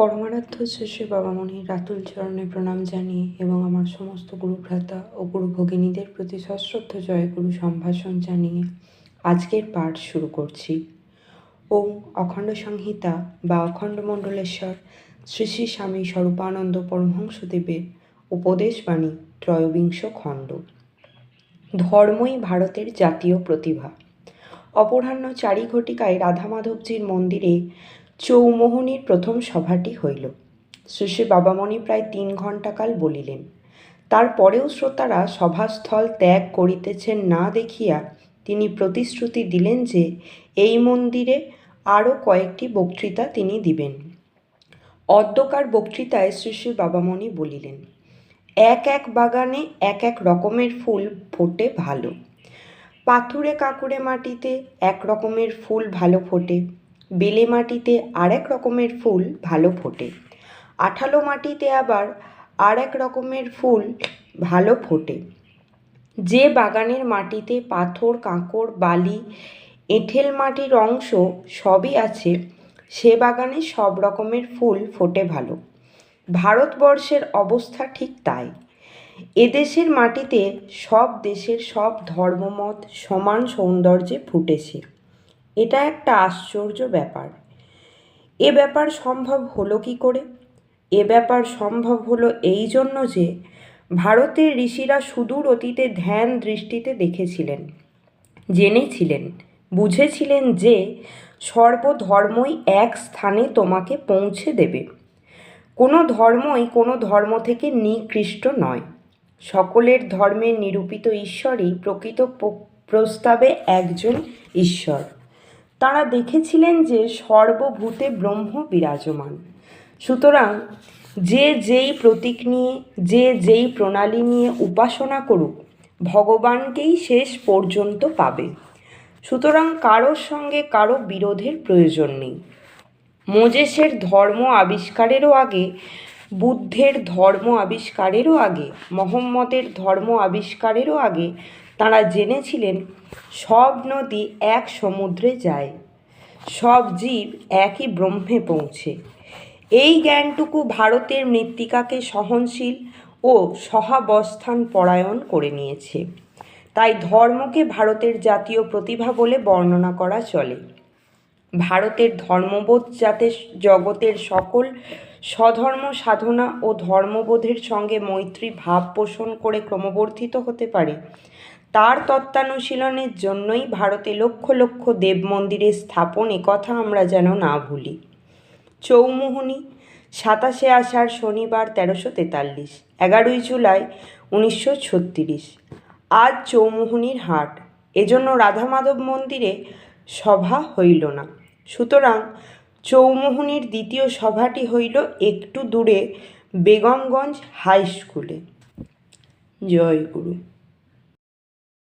পরমারাধ্য শ্রী বাবামণির রাতুল চরণে প্রণাম জানিয়ে এবং আমার সমস্ত গুরু ভ্রাতা ও গুরু ভগিনীদের প্রতি সশ্রদ্ধ জয়গুরু সম্ভাষণ জানিয়ে আজকের পাঠ শুরু করছি। ওম অখণ্ড সংহিতা বা অখণ্ড মণ্ডলেশ্বর শ্রী শ্রী স্বামী স্বরূপানন্দ পরমহংসদেবের উপদেশবাণী ত্রয়োবিংশ খণ্ড। ধর্মই ভারতের জাতীয় প্রতিভা। অপরাহ্ন চারি ঘটিকায় রাধা মাধবজির মন্দিরে চৌমোহনীর প্রথম সভাটি হইল। শ্রী বাবামণি প্রায় তিন ঘণ্টাকাল বলিলেন তারপরেও শ্রোতারা সভাস্থল ত্যাগ করিতেছেন না দেখিয়া তিনি প্রতিশ্রুতি দিলেন যে এই মন্দিরে আরও কয়েকটি বক্তৃতা তিনি দিবেন। অদ্যকার বক্তৃতায় শ্রী শ্রী বাবামণি বলিলেন, এক এক বাগানে এক এক রকমের ফুল ফোটে ভালো। পাথুরে কাঁকুড়ে মাটিতে এক রকমের ফুল ভালো ফোটে। বেলে মাটিতে আরেক রকমের ফুল ভালো ফোটে। আঠালো মাটিতে আবার আর এক রকমের ফুল ভালো ফোটে। যে বাগানের মাটিতে পাথর, কাঁকড়, বালি, এঁঠেল মাটির অংশ সবই আছে, সে বাগানে সব রকমের ফুল ফোটে ভালো। ভারতবর্ষের অবস্থা ঠিক তাই। এদেশের মাটিতে সব দেশের সব ধর্মমত সমান সৌন্দর্যে ফুটেছে। এটা একটা আশ্চর্য ব্যাপার। এ ব্যাপার সম্ভব হলো কি করে? এ ব্যাপার সম্ভব হলো এই জন্য যে ভারতের ঋষিরা সুদূর অতীতে ধ্যান দৃষ্টিতে দেখেছিলেন, জেনেছিলেন, বুঝেছিলেন যে সর্বধর্মই এক স্থানে তোমাকে পৌঁছে দেবে। কোনো ধর্মই কোনো ধর্ম থেকে নিকৃষ্ট নয়। সকলের ধর্মের নিরূপিত ঈশ্বরই প্রকৃত প্রস্তাবে একজন ঈশ্বর। তাঁরা দেখেছিলেন যে সর্বভূতে ব্রহ্ম বিরাজমান। সুতরাং যে যেই প্রতীক নিয়ে, যে যেই প্রণালী নিয়ে উপাসনা করুক, ভগবানকেই শেষ পর্যন্ত পাবে। সুতরাং কারোর সঙ্গে কারও বিরোধের প্রয়োজন নেই। মোজেসের ধর্ম আবিষ্কারেরও আগে, বুদ্ধের ধর্ম আবিষ্কারেরও আগে, মোহাম্মদের ধর্ম আবিষ্কারেরও আগে তাঁরা জেনেছিলেন সব নদী এক সমুদ্রে যায়, সব জীব একই ব্রহ্মে পৌঁছে। এই জ্ঞানটুকু ভারতের মৃত্তিকাকে সহনশীল ও সহাবস্থান পরায়ণ করে নিয়েছে। তাই ধর্মকে ভারতের জাতীয় প্রতিভা বলে বর্ণনা করা চলে। ভারতের ধর্মবোধ যাতে জগতের সকল স্বধর্ম সাধনা ও ধর্মবোধের সঙ্গে মৈত্রী ভাব পোষণ করে ক্রমবর্ধিত হতে পারে তার তত্ত্বানুশীলনের জন্যই ভারতে লক্ষ লক্ষ দেব মন্দিরের স্থাপন একথা আমরা যেন না ভুলি। চৌমোহনী, সাতাশে আষাঢ় শনিবার তেরোশো তেতাল্লিশ, এগারোই জুলাই উনিশশো ছত্রিশ। আজ চৌমোহনীর হাট। এজন্য রাধা মাধব মন্দিরে সভা হইল না। সুতরাং চৌমোহনীর দ্বিতীয় সভাটি হইল একটু দূরে বেগমগঞ্জ হাই স্কুলে। জয় গুরু।